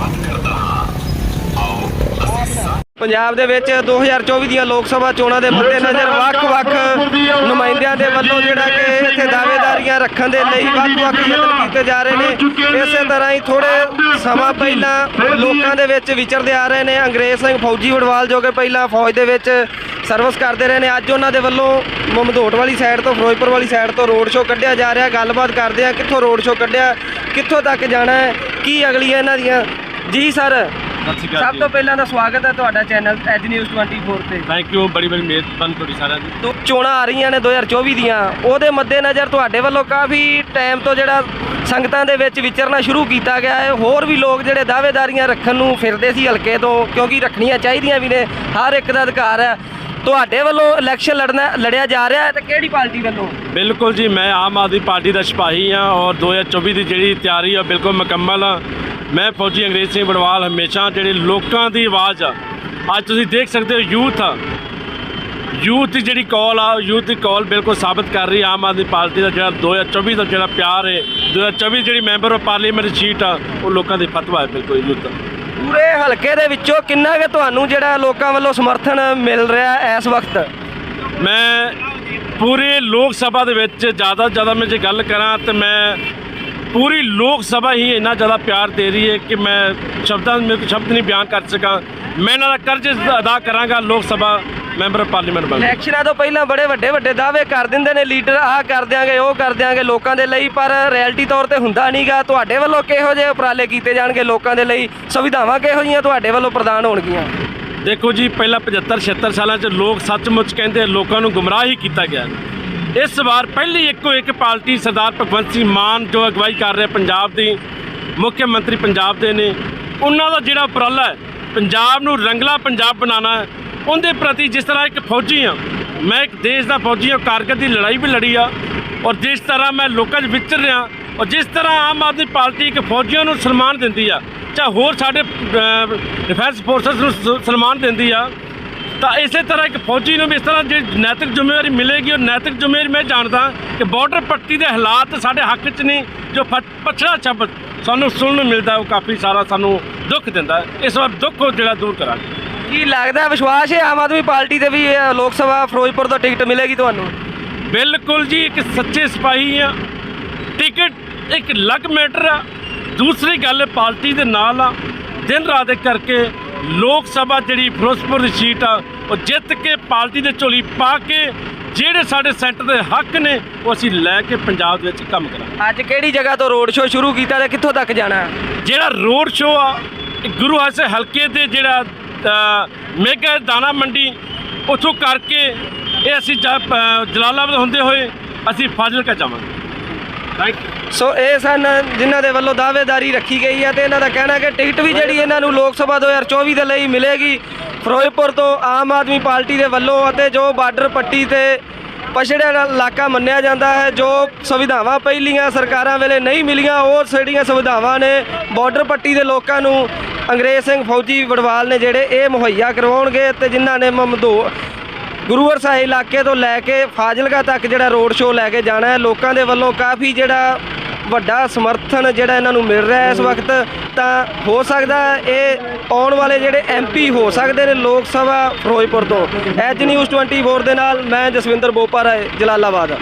ਧੰਨਵਾਦ ਕਰਦਾ ਹਾਂ। ਆਓ ਅਸੀਂ ਸਾਰੇ ਪੰਜਾਬ ਦੇ ਵਿੱਚ 2024 ਦੀਆਂ ਲੋਕ ਸਭਾ ਚੋਣਾਂ ਦੇ ਮੱਦੇਨਜ਼ਰ ਵੱਖ-ਵੱਖ ਨੁਮਾਇੰਦਿਆਂ ਦੇ ਵੱਲੋਂ ਜਿਹੜਾ ਕਿ ਇੱਥੇ ਦਾਅਵੇਦਾਰੀਆਂ ਰੱਖਣ ਦੇ ਲਈ ਵੱਖ-ਵੱਖ ਯਤਨ ਕੀਤੇ ਜਾ ਰਹੇ ਨੇ। ਇਸੇ ਤਰ੍ਹਾਂ ਹੀ ਥੋੜੇ ਸਮਾਂ ਪਹਿਲਾਂ ਲੋਕਾਂ ਦੇ ਵਿੱਚ ਵਿਚਰਦੇ ਆ ਰਹੇ ਨੇ। ਅੰਗਰੇਜ਼ ਸਿੰਘ ਫੌਜੀ ਵੜਵਾਲ ਜੋ ਕਿ ਪਹਿਲਾਂ ਫੌਜ ਦੇ ਵਿੱਚ ਸਰਵਿਸ ਕਰਦੇ ਰਹੇ ਨੇ। ਅੱਜ ਉਹਨਾਂ ਦੇ ਵੱਲੋਂ ਮਮਦੋਟ ਵਾਲੀ ਸਾਈਡ ਤੋਂ ਫਿਰੋਜ਼ਪੁਰ ਵਾਲੀ ਸਾਈਡ ਤੋਂ ਰੋਡ ਸ਼ੋਅ ਕੱਢਿਆ ਜਾ ਰਿਹਾ। ਗੱਲਬਾਤ ਕਰਦੇ ਆ ਕਿੱਥੋਂ ਰੋਡ ਸ਼ੋਅ ਕੱਢਿਆ ਕਿੱਥੋਂ ਤੱਕ ਜਾਣਾ ਹੈ ਕੀ ਅਗਲੀਆਂ ਇਹਨਾਂ ਦੀਆਂ ਜੀ ਸਰ ਸਭ ਤੋਂ ਪਹਿਲਾਂ ਤਾਂ ਸਵਾਗਤ ਹੈ ਤੁਹਾਡਾ ਚੈਨਲ ਐਜ ਨਿਊਜ਼ 24 ਤੇ। ਥੈਂਕ ਯੂ ਬੜੀ ਬੜੀ ਮਿਹਰਬਾਨੀ ਤੁਹਾਡੀ ਸਾਰਿਆਂ ਦੀ। ਤੋਂ ਚੋਣਾਂ ਆ ਰਹੀਆਂ ਨੇ 2024 ਦੀਆਂ। ਉਹਦੇ ਮੱਦੇਨਜ਼ਰ ਤੁਹਾਡੇ ਵੱਲੋਂ ਕਾਫੀ ਟਾਈਮ ਤੋਂ ਜਿਹੜਾ ਸੰਗਤਾਂ ਦੇ ਵਿੱਚ ਵਿਚਰਨਾ ਸ਼ੁਰੂ ਕੀਤਾ ਗਿਆ ਹੈ। ਹੋਰ ਵੀ ਲੋਕ ਜਿਹੜੇ ਦਾਅਵੇਦਾਰੀਆਂ ਰੱਖਣ ਨੂੰ ਫਿਰਦੇ ਸੀ ਹਲਕੇ ਤੋਂ ਕਿਉਂਕਿ ਰੱਖਣੀਆਂ ਚਾਹੀਦੀਆਂ ਵੀ ਨੇ ਹਰ ਇੱਕ ਦਾ ਅਧਿਕਾਰ ਹੈ। ਤੁਹਾਡੇ ਵੱਲੋਂ ਇਲੈਕਸ਼ਨ ਲੜਨਾ, ਲੜਿਆ ਜਾ ਰਿਹਾ ਹੈ ਤੇ ਕਿਹੜੀ ਪਾਰਟੀ ਵੱਲੋਂ? ਬਿਲਕੁਲ ਜੀ, ਮੈਂ ਆਮ ਆਦਮੀ ਪਾਰਟੀ ਦਾ ਸਿਪਾਹੀ ਹਾਂ ਔਰ 2024 ਦੀ ਜਿਹੜੀ ਤਿਆਰੀ ਆ, ਬਿਲਕੁਲ ਮੁਕੰਮਲ ਆ। ਮੈਂ ਫੌਜੀ ਅੰਗਰੇਜ਼ ਸਿੰਘ ਬੜਵਾਲ ਹਮੇਸ਼ਾ ਜਿਹੜੇ ਲੋਕਾਂ ਦੀ ਆਵਾਜ਼ ਆ, ਅੱਜ ਤੁਸੀਂ ਦੇਖ ਸਕਦੇ ਹੋ ਯੂਥ ਆ। ਯੂਥ ਦੀ ਜਿਹੜੀ ਕਾਲ ਆ, ਯੂਥ ਦੀ ਕਾਲ ਬਿਲਕੁਲ ਸਾਬਤ ਕਰ ਰਹੀ ਆਮ ਆਦਮੀ ਪਾਰਟੀ ਦਾ ਜਿਹੜਾ 2024 ਦਾ ਜਿਹੜਾ ਪਿਆਰ ਹੈ 2024 ਜਿਹੜੀ ਮੈਂਬਰ ਆਫ ਪਾਰਲੀਮੈਂਟ ਸੀਟ ਆ, ਉਹ ਲੋਕਾਂ ਦੀ ਫਤਵਾ ਹੈ ਬਿਲਕੁਲ ਯੂਥ ਦਾ। ਪੂਰੇ ਹਲਕੇ ਦੇ ਵਿੱਚੋਂ ਕਿੰਨਾ ਕੁ ਤੁਹਾਨੂੰ ਜਿਹੜਾ ਲੋਕਾਂ ਵੱਲੋਂ ਸਮਰਥਨ ਮਿਲ ਰਿਹਾ ਹੈ ਇਸ ਵਕਤ? ਮੈਂ ਪੂਰੇ ਲੋਕ ਸਭਾ ਦੇ ਵਿੱਚ ਜ਼ਿਆਦਾ ਤੋਂ ਜ਼ਿਆਦਾ ਮੈਂ ਜੇ ਗੱਲ ਕਰਾਂ ਤੇ ਮੈਂ ਪੂਰੀ ਲੋਕ ਸਭਾ ਹੀ ਇੰਨਾ ਜ਼ਿਆਦਾ ਪਿਆਰ ਦੇ ਰਹੀ ਹੈ ਕਿ ਮੈਂ ਸ਼ਬਦਾਂ ਮੇਰੇ ਕੋਲ ਸ਼ਬਦ ਨਹੀਂ ਬਿਆਨ ਕਰ ਸਕਾਂ। ਮੈਂ ਇਹਨਾਂ ਦਾ ਕਰਜ਼ ਅਦਾ ਕਰਾਂਗਾ ਲੋਕ ਸਭਾ ਮੈਂਬਰ ਪਾਰਲੀਮੈਂਟ ਬਣ ਕੇ। ਇਲੈਕਸ਼ਨਾਂ ਤੋਂ ਪਹਿਲਾਂ ਬੜੇ ਵੱਡੇ ਵੱਡੇ ਦਾਅਵੇ ਕਰ ਦਿੰਦੇ ਨੇ ਲੀਡਰ ਆਹ ਕਰ ਦਿਆਂਗੇ ਉਹ ਕਰ ਦਿਆਂਗੇ ਲੋਕਾਂ ਦੇ ਲਈ ਪਰ ਰਿਐਲਿਟੀ ਤੌਰ ਤੇ ਹੁੰਦਾ ਨਹੀਂਗਾ ਤੁਹਾਡੇ ਵੱਲੋਂ ਕਿਹੋ ਜਿਹੇ ਉਪਰਾਲੇ ਕੀਤੇ ਜਾਣਗੇ ਲੋਕਾਂ ਦੇ ਲਈ? ਸੁਵਿਧਾਵਾਂ ਕਿਹੋ ਜਿਹੀਆਂ ਤੁਹਾਡੇ ਵੱਲੋਂ ਪ੍ਰਦਾਨ ਹੋਣਗੀਆਂ? ਦੇਖੋ ਜੀ ਪਹਿਲਾਂ 75 76 ਸਾਲਾਂ 'ਚ ਲੋਕ ਸੱਚਮੁੱਚ ਕਹਿੰਦੇ ਲੋਕਾਂ ਨੂੰ ਗੁੰਮਰਾਹ ਹੀ ਕੀਤਾ ਗਿਆ ਇਸ ਵਾਰ ਪਹਿਲੀ ਇੱਕੋ ਇੱਕ ਪਾਰਟੀ ਸਰਦਾਰ ਭਗਵੰਤ ਸਿੰਘ ਮਾਨ ਜੋ ਅਗਵਾਈ ਕਰ ਰਿਹਾ ਪੰਜਾਬ ਦੀ ਮੁੱਖ ਮੰਤਰੀ ਪੰਜਾਬ ਦੇ ਨੇ ਉਹਨਾਂ ਦਾ ਜਿਹੜਾ ਉਪਰਾਲਾ ਹੈ ਪੰਜਾਬ ਨੂੰ ਰੰਗਲਾ ਪੰਜਾਬ ਬਣਾਉਣਾ ਉਹਦੇ ਪ੍ਰਤੀ ਜਿਸ ਤਰ੍ਹਾਂ ਇੱਕ ਫੌਜੀ ਆ ਮੈਂ ਇੱਕ ਦੇਸ਼ ਦਾ ਫੌਜੀ ਹਾਂ, ਕਾਰਗਰ ਦੀ ਲੜਾਈ ਵੀ ਲੜੀ ਆ, ਔਰ ਜਿਸ ਤਰ੍ਹਾਂ ਮੈਂ ਲੋਕਾਂ 'ਚ ਵਿਚਰ ਰਿਹਾ, ਔਰ ਜਿਸ ਤਰ੍ਹਾਂ ਆਮ ਆਦਮੀ ਪਾਰਟੀ ਇੱਕ ਫੌਜੀਆਂ ਨੂੰ ਸਨਮਾਨ ਦਿੰਦੀ ਆ ਚਾਹੇ ਹੋਰ ਸਾਡੇ ਡਿਫੈਂਸ ਫੋਰਸਸ ਨੂੰ ਸਨਮਾਨ ਦਿੰਦੀ ਆ, ਤਾਂ ਇਸੇ ਤਰ੍ਹਾਂ ਇੱਕ ਫੌਜੀ ਨੂੰ ਵੀ ਇਸ ਤਰ੍ਹਾਂ ਜਿਹੜੀ ਨੈਤਿਕ ਜ਼ਿੰਮੇਵਾਰੀ ਮਿਲੇਗੀ ਉਹ ਨੈਤਿਕ ਜ਼ਿੰਮੇਵਾਰੀ ਮੈਂ ਜਾਣਦਾ ਕਿ ਬਾਰਡਰ ਪੱਟੀ ਦੇ ਹਾਲਾਤ ਸਾਡੇ ਹੱਕ 'ਚ ਨਹੀਂ, ਜੋ ਪਛੜਾ ਸ਼ਬਦ ਸਾਨੂੰ ਸੁਣਨ ਨੂੰ ਮਿਲਦਾ, ਉਹ ਕਾਫੀ ਸਾਰਾ ਸਾਨੂੰ ਦੁੱਖ ਦਿੰਦਾ, ਇਸ ਵਾਰ ਦੁੱਖ ਉਹ ਜਿਹੜਾ ਦੂਰ ਕਰਾਂਗੇ। ਕੀ ਲੱਗਦਾ ਵਿਸ਼ਵਾਸ ਹੈ ਆਮ ਆਦਮੀ ਪਾਰਟੀ ਦੇ ਵੀ ਇਹ ਲੋਕ ਸਭਾ ਫਿਰੋਜ਼ਪੁਰ ਤੋਂ ਟਿਕਟ ਮਿਲੇਗੀ ਤੁਹਾਨੂੰ? ਬਿਲਕੁਲ ਜੀ ਇੱਕ ਸੱਚੇ ਸਿਪਾਹੀ ਆ। ਟਿਕਟ ਇੱਕ ਲੱਗ ਮੈਟਰ ਆ। ਦੂਸਰੀ ਗੱਲ ਪਾਰਟੀ ਦੇ ਨਾਲ ਆ। ਦਿਨ ਰਾਤ ਦੇ ਕਰਕੇ ਲੋਕ ਸਭਾ ਜਿਹੜੀ ਫਿਰੋਜ਼ਪੁਰ ਦੀ ਸੀਟ ਆ ਉਹ ਜਿੱਤ ਕੇ ਪਾਰਟੀ ਦੇ ਝੋਲੀ ਪਾ ਕੇ ਜਿਹੜੇ ਸਾਡੇ ਸੈਂਟਰ ਦੇ ਹੱਕ ਨੇ ਉਹ ਅਸੀਂ ਲੈ ਕੇ ਪੰਜਾਬ ਦੇ ਵਿੱਚ ਕੰਮ ਕਰਾਂਗੇ। ਅੱਜ ਕਿਹੜੀ ਜਗ੍ਹਾ ਤੋਂ ਰੋਡ ਸ਼ੋਅ ਸ਼ੁਰੂ ਕੀਤਾ ਤੇ ਕਿੱਥੋਂ ਤੱਕ ਜਾਣਾ? ਜਿਹੜਾ ਰੋਡ ਸ਼ੋਅ ਆ ਇਹ ਗੁਰੂ ਹਾਸੇ ਹਲਕੇ ਦੇ ਜਿਹੜਾ ਮੇਗਾ ਦਾਣਾ ਮੰਡੀ। ਉੱਥੋਂ ਕਰਕੇ ਇਹ ਅਸੀਂ ਜਾ- ਜਲਾਲਾਬਾਦ ਹੁੰਦੇ ਹੋਏ ਅਸੀਂ ਫਾਜ਼ਿਲਕਾ ਜਾਵਾਂਗੇ। ਸੋ ਇਹ ਸਨ ਜਿਨ੍ਹਾਂ ਦੇ ਵੱਲੋਂ ਦਾਅਵੇਦਾਰੀ ਰੱਖੀ ਗਈ ਹੈ ਤੇ ਇਹਨਾਂ ਦਾ ਕਹਿਣਾ ਕਿ ਟਿਕਟ ਵੀ ਜਿਹੜੀ ਇਹਨਾਂ ਨੂੰ ਲੋਕ ਸਭਾ 2024 ਦੇ ਲਈ ਮਿਲੇਗੀ। ਫਿਰੋਜ਼ਪੁਰ ਤੋਂ ਆਮ ਆਦਮੀ ਪਾਰਟੀ ਦੇ ਵੱਲੋਂ ਅਤੇ ਜੋ ਬਾਰਡਰ ਪੱਟੀ ਤੇ ਪਛੜਿਆ ਦਾ ਇਲਾਕਾ ਮੰਨਿਆ ਜਾਂਦਾ ਹੈ, ਜੋ ਸੁਵਿਧਾਵਾਂ ਪਹਿਲੀਆਂ ਸਰਕਾਰਾਂ ਵੇਲੇ ਨਹੀਂ ਮਿਲੀਆਂ, ਉਹ ਜਿਹੜੀਆਂ ਸੁਵਿਧਾਵਾਂ ਨੇ, ਬਾਰਡਰ ਪੱਟੀ ਦੇ ਲੋਕਾਂ ਨੂੰ ਅੰਗਰੇਜ਼ ਸਿੰਘ ਫੌਜੀ ਵੜਵਾਲ ਨੇ ਜਿਹੜੇ ਇਹ ਮੁਹੱਈਆ ਕਰਵਾਉਣਗੇ ਤੇ ਜਿਨ੍ਹਾਂ ਨੇ ਮਮਦੋ ਗੁਰੂਵਰ ਸਾਹਿਬ ਇਲਾਕੇ ਤੋਂ ਲੈ ਕੇ ਫਾਜ਼ਿਲਕਾ ਤੱਕ ਜਿਹੜਾ ਰੋਡ ਸ਼ੋਅ ਲੈ ਕੇ ਜਾਣਾ ਹੈ ਲੋਕਾਂ ਦੇ ਵੱਲੋਂ ਕਾਫੀ ਜਿਹੜਾ ਵੱਡਾ ਸਮਰਥਨ ਜਿਹੜਾ ਇਹਨਾਂ ਨੂੰ ਮਿਲ ਰਿਹਾ ਹੈ ਇਸ ਵਕਤ ਤਾਂ ਹੋ ਸਕਦਾ ਇਹ ਆਉਣ ਵਾਲੇ ਜਿਹੜੇ ਐਮਪੀ ਹੋ ਸਕਦੇ ਨੇ ਲੋਕ ਸਭਾ ਫਿਰੋਜ਼ਪੁਰ ਤੋਂ। ਐਜ ਨਿਊਜ਼ 24 ਦੇ ਨਾਲ ਮੈਂ ਜਸਵਿੰਦਰ ਬੋਪਾ ਰਾਏ ਜਲਾਲਾਬਾਦ।